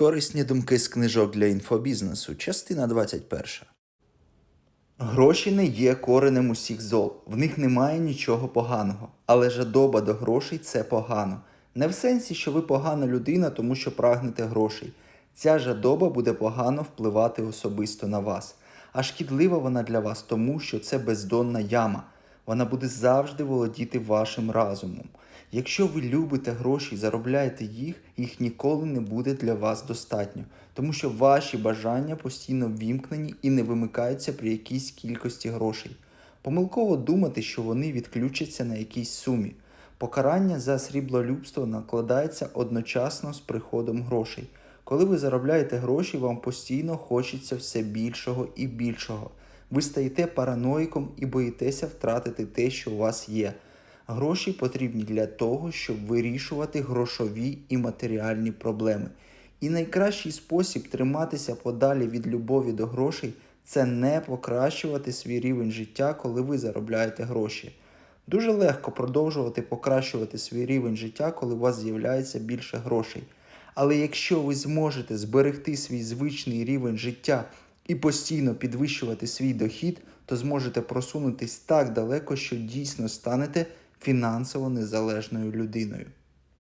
Корисні думки з книжок для інфобізнесу, частина 21. Гроші не є коренем усіх зол, в них немає нічого поганого. Але жадоба до грошей це погано. Не в сенсі, що ви погана людина, тому що прагнете грошей. Ця жадоба буде погано впливати особисто на вас. А шкідлива вона для вас тому, що це бездонна яма. Вона буде завжди володіти вашим разумом. Якщо ви любите гроші і заробляєте їх, їх ніколи не буде для вас достатньо, тому що ваші бажання постійно вімкнені і не вимикаються при якійсь кількості грошей. Помилково думати, що вони відключаться на якійсь сумі. Покарання за сріблолюбство накладається одночасно з приходом грошей. Коли ви заробляєте гроші, вам постійно хочеться все більшого і більшого. Ви стаєте параноїком і боїтеся втратити те, що у вас є. Гроші потрібні для того, щоб вирішувати грошові і матеріальні проблеми. І найкращий спосіб триматися подалі від любові до грошей це не покращувати свій рівень життя, коли ви заробляєте гроші. Дуже легко продовжувати покращувати свій рівень життя, коли у вас з'являється більше грошей. Але якщо ви зможете зберегти свій звичний рівень життя і постійно підвищувати свій дохід, то зможете просунутись так далеко, що дійсно станете фінансово незалежною людиною.